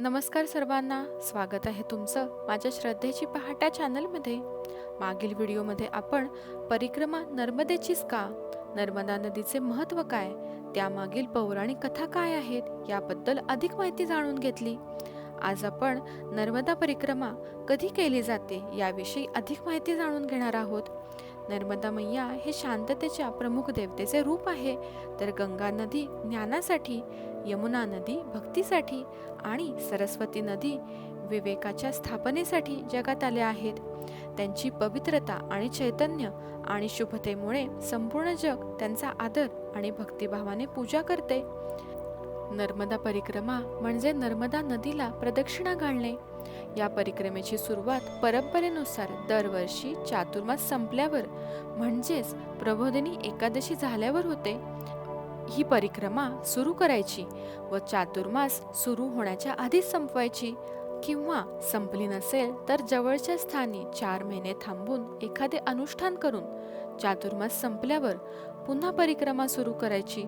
नमस्कार सर्वांना. स्वागत आहे तुमचं माझ्या श्रद्धेची पहाटा चॅनलमध्ये. मागील व्हिडिओमध्ये आपण परिक्रमा नर्मदेचीच का? नर्मदा नदीचे महत्त्व काय? त्यामागील पौराणिक कथा काय आहेत? याबद्दल अधिक माहिती जाणून घेतली. आज आपण नर्मदा परिक्रमा कधी केली जाते याविषयी अधिक माहिती जाणून घेणार आहोत. नर्मदा मैया हे शांततेच्या प्रमुख देवतेचे रूप आहे. तर गंगा नदी ज्ञानासाठी यमुना नदी भक्तीसाठी आणि सरस्वती नदी विवेकाच्या स्थापनेसाठी जगात आल्या आहेत. त्यांची पवित्रता आणि चैतन्य आणि शुभतेमुळे संपूर्ण जग त्यांचा आदर आणि भक्तिभावाने पूजा करते. नर्मदा परिक्रमा म्हणजे नर्मदा नदीला प्रदक्षिणा घालणे. या परिक्रमेची सुरुवात परंपरेनुसार दरवर्षी चातुर्मास संपल्यावर म्हणजेच प्रबोधिनी एकादशी झाल्यावर होते. ही परिक्रमा सुरू करायची व चातुर्मास सुरू होण्याच्या आधीच संपवायची. किंवा संपली नसेल तर जवळच्या स्थानी चार महिने थांबून एखादे अनुष्ठान करून चातुर्मास संपल्यावर पुन्हा परिक्रमा सुरू करायची.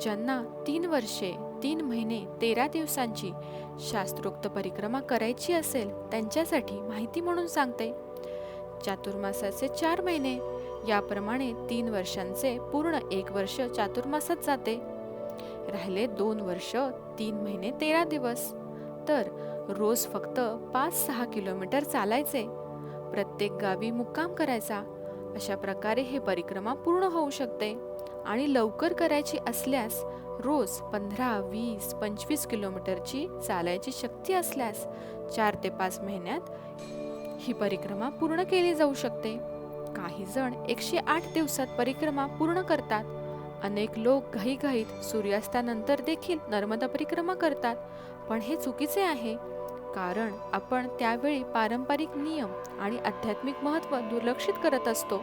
ज्यांना तीन वर्षे तीन महिने तेरा दिवसांची शास्त्रोक्त परिक्रमा करायची असेल त्यांच्यासाठी माहिती म्हणून सांगते. चातुर्मासाचे चार महिने याप्रमाणे तीन वर्षांचे पूर्ण एक वर्ष चातुर्मासात जाते. राहिले दोन वर्ष तीन महिने तेरा दिवस. तर रोज फक्त पाच सहा किलोमीटर चालायचे. प्रत्येक गावी मुक्काम करायचा. अशा प्रकारे हे परिक्रमा पूर्ण होऊ शकते. आणि लवकर करायची असल्यास रोज पंधरा वीस पंचवीस किलोमीटरची चालायची शक्ती असल्यास चार ते पाच महिन्यात ही परिक्रमा पूर्ण केली जाऊ शकते. काही जण एकशे आठ दिवसात परिक्रमा पूर्ण करतात. अनेक लोक घाईघाईत सूर्यास्तानंतर देखील नर्मदा परिक्रमा करतात. पण हे चुकीचे आहे कारण आपण त्यावेळी पारंपरिक नियम आणि आध्यात्मिक महत्त्व दुर्लक्षित करत असतो.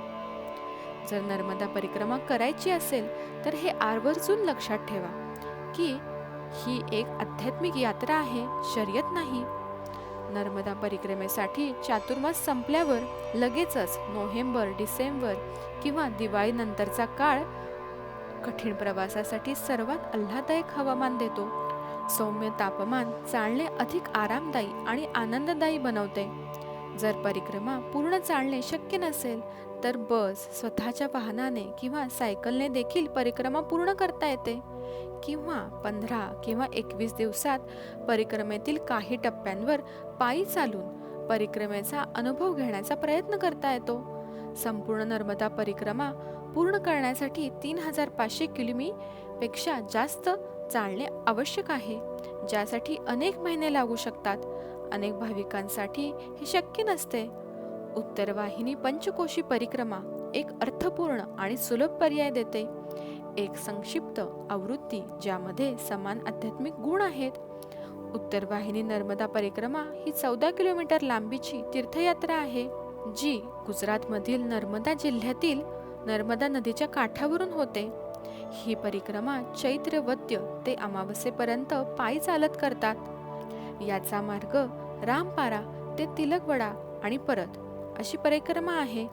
जर नर्मदा परिक्रमा करायची असेल तर हे आवर्जून लक्षात ठेवा की ही एक आध्यात्मिक यात्रा आहे शर्यत नाही. नर्मदा परिक्रमेसाठी चातुर्मास संपल्यावर लगेचच नोव्हेंबर डिसेंबर किंवा दिवाळीनंतरचा काळ कठीण प्रवासासाठी सर्वात आल्हादायक हवामान देतो. सौम्य तापमान चालणे अधिक आरामदायी आणि आनंददायी बनवते. जर परिक्रमा पूर्ण चालणे शक्य नसेल तर बस स्वतःच्या वाहनाने किंवा सायकलने देखील परिक्रमा पूर्ण करता येते. किंवा पंधरा किंवा एकवीस दिवसात परिक्रमेतील काही टप्प्यांवर पायी चालून परिक्रमेचा अनुभव घेण्याचा प्रयत्न करता येतो. संपूर्ण नर्मदा परिक्रमा पूर्ण करण्यासाठी तीन हजार पाचशे किलोमीपेक्षा जास्त चालणे आवश्यक आहे ज्यासाठी अनेक महिने लागू शकतात. अनेक भाविकांसाठी हे शक्य नसते. उत्तरवाहिनी पंचकोशी परिक्रमा एक अर्थपूर्ण आणि सुलभ पर्याय देते. एक संक्षिप्त आवृत्ती ज्यामध्ये समान आध्यात्मिक गुण आहेत. उत्तरवाहिनी नर्मदा परिक्रमा ही चौदा किलोमीटर लांबीची तीर्थयात्रा आहे जी गुजरातमधील नर्मदा जिल्ह्यातील नर्मदा नदीच्या काठावरून होते. ही परिक्रमा चैत्र वद्य ते अमावस्येपर्यंत पायी चालत करतात. याचा मार्ग रामपारा ते तिलकवडा आणि परत अशी परिक्रमा आहे.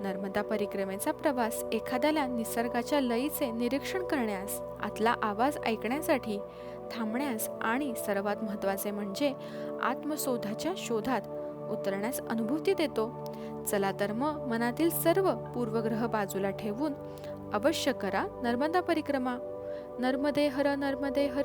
नर्मदा परिक्रमेचा प्रवास एखाद्याला निसर्गाच्या लयीचे निरीक्षण करण्यास आतला आवाज ऐकण्यासाठी थांबण्यास आणि सर्वात महत्त्वाचे म्हणजे आत्मशोधाच्या शोधात उतरण्यास अनुभूती देतो. चला तर मग मनातील सर्व पूर्वग्रह बाजूला ठेवून अवश्य करा नर्मदा परिक्रमा. नर्मदे हर नर्मदे हर.